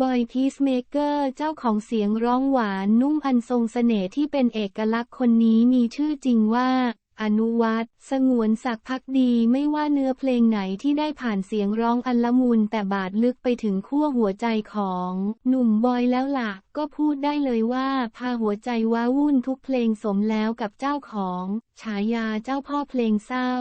บอยพีซเมเกอร์เจ้าของเสียงร้องหวานนุ่มอันทรงเสน่ห์ที่เป็นเอกลักษณ์คนนี้มีชื่อจริงว่า อนุวัตสงวนศักพักดีไม่ว่าเนื้อเพลงไหนที่ได้ผ่านเสียงร้องอันละมุนแต่บาดลึกไปถึงขั้วหัวใจของ หนุ่มบอยแล้วล่ะ ก็พูดได้เลยว่าพาหัวใจว้าวุ่นทุกเพลงสมแล้วกับเจ้าของ ฉายาเจ้าพ่อเพลงเศร้า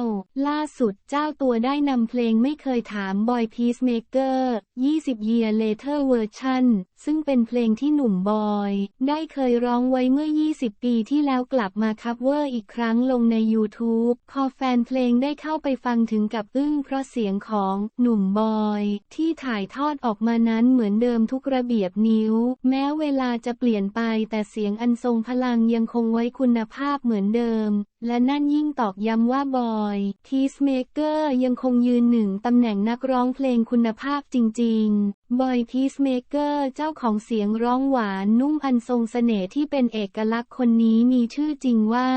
ล่าสุดเจ้าตัวได้นำเพลงไม่เคยถามบอยพีซเมเกอร์20 Year Later Version ซึ่งเป็นเพลงที่หนุ่มบอย ได้เคยร้องไว้เมื่อ 20 ปีที่แล้วกลับมาคัฟเวอร์อีกครั้งลงใน YouTube พอแฟนเพลงได้เข้าไปฟังถึงกับอึ้งเพราะเสียงของหนุ่มบอย ที่ถ่ายทอดออกมานั้นเหมือนเดิมทุกระเบียบนิ้ว แม้เวลาจะเปลี่ยนไปแต่เสียงอันทรงพลังยังคงไว้คุณภาพเหมือนเดิม และนั่นยิ่งตอกย้ำว่าบอยทีสเมเกอร์ยังคงยืนหนึ่งตำแหน่งนักร้องเพลงคุณภาพจริง ๆ บอยพีซเมเกอร์เจ้าของเสียงร้องหวานนุ่มอันทรงเสน่ห์ที่เป็นเอกลักษณ์คนนี้มีชื่อจริงว่า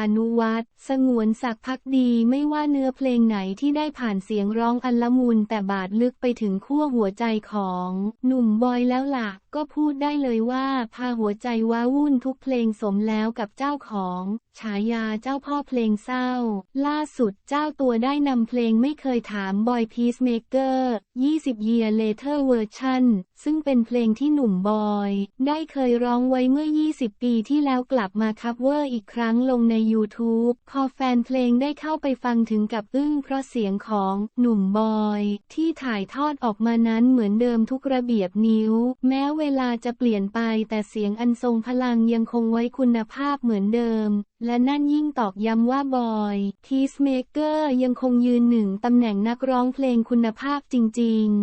อนุวัตสงวนศักพักดีไม่ว่าเนื้อเพลงไหนที่ได้ผ่านเสียงร้องอันละมุนแต่บาดลึกไปถึงขั้วหัวใจของ หนุ่มบอยแล้วล่ะ ก็พูดได้เลยว่าพาหัวใจว้าวุ่นทุกเพลงสมแล้วกับเจ้าของ ฉายาเจ้าพ่อเพลงเศร้า ล่าสุดเจ้าตัวได้นำเพลงไม่เคยถามบอยพีซเมเกอร์20 Year Later Version ซึ่งเป็นเพลงที่หนุ่มบอย ได้เคยร้องไว้เมื่อ 20 ปีที่แล้วกลับมาคัฟเวอร์อีกครั้งลงใน YouTube พอแฟนเพลงได้เข้าไปฟังถึงกับอึ้งเพราะเสียงของหนุ่มบอย ที่ถ่ายทอดออกมานั้นเหมือนเดิมทุกระเบียบนิ้ว แม้เวลาจะเปลี่ยนไปแต่เสียงอันทรงพลังยังคงไว้คุณภาพเหมือนเดิม และนั่นยิ่งตอกย้ำว่าบอยทีสเมเกอร์ยังคงยืนหนึ่งตำแหน่งนักร้องเพลงคุณภาพจริง ๆ